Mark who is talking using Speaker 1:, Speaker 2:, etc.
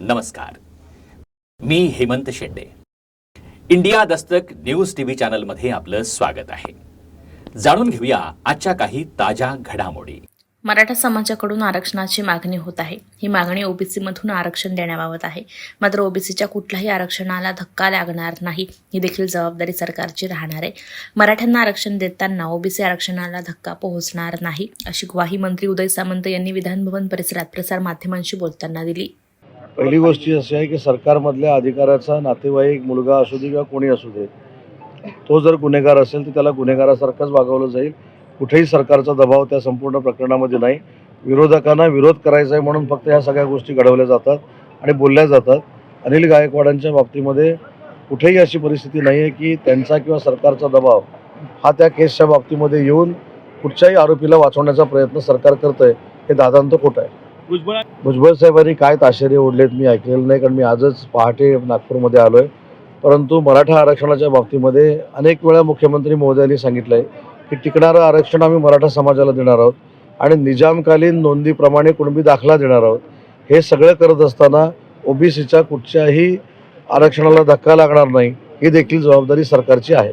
Speaker 1: नमस्कार. मी Hemant Shende. India Dastak news TV चॅनलमध्ये आपलं स्वागत आहे. जाणून घेऊया आजच्या काही ताज्या घडामोडी.
Speaker 2: मराठा समाजाकडून आरक्षणाची मागणी होत आहे. ही मागणी ओबीसीमधून आरक्षण देण्याबाबत आहे. मात्र ओबीसीच्या कुठल्याही आरक्षणाला धक्का लागणार नाही ही देखील जबाबदारी सरकारची राहणार आहे. मराठ्यांना आरक्षण देताना ओबीसी आरक्षणाला धक्का पोहोचणार नाही अशी ग्वाही मंत्री उदय सामंत यांनी विधानभवन परिसरात प्रसार माध्यमांशी बोलताना दिली.
Speaker 3: पहिली गोष्ट अशी आहे की सरकारमधल्या अधिकाऱ्याचा नातेवाईक मुलगा असू दे किंवा कोणी असू दे तो जर गुन्हेगार असेल तर त्याला गुन्हेगारासारखंच वागवलं जाईल. कुठेही सरकारचा दबाव त्या संपूर्ण प्रकरणामध्ये नाही. विरोधकांना विरोध करायचा आहे म्हणून फक्त ह्या सगळ्या गोष्टी घडवल्या जातात आणि बोलल्या जातात. अनिल गायकवाडांच्या बाबतीमध्ये कुठेही अशी परिस्थिती नाही आहे की त्यांचा किंवा सरकारचा दबाव हा त्या केसच्या बाबतीमध्ये येऊन कुठच्याही आरोपीला वाचवण्याचा प्रयत्न सरकार करतंय हे दादांत खोटं आहे. भुजबळ साहेबांनी काय ताशेरे ओढलेत मी ऐकलेलं नाही कारण मी आजच पहाटे नागपूरमध्ये आलो आहे परंतु मराठा आरक्षणाच्या बाबतीमध्ये अनेक वेळा मुख्यमंत्री महोदयांनी सांगितलं आहे की टिकणारं आरक्षण आम्ही मराठा समाजाला देणार आहोत आणि निजामकालीन नोंदीप्रमाणे कुणबी दाखला देणार आहोत. हे सगळं करत असताना ओबीसीच्या कुठच्याही आरक्षणाला धक्का लागणार नाही ही देखील जबाबदारी सरकारची आहे.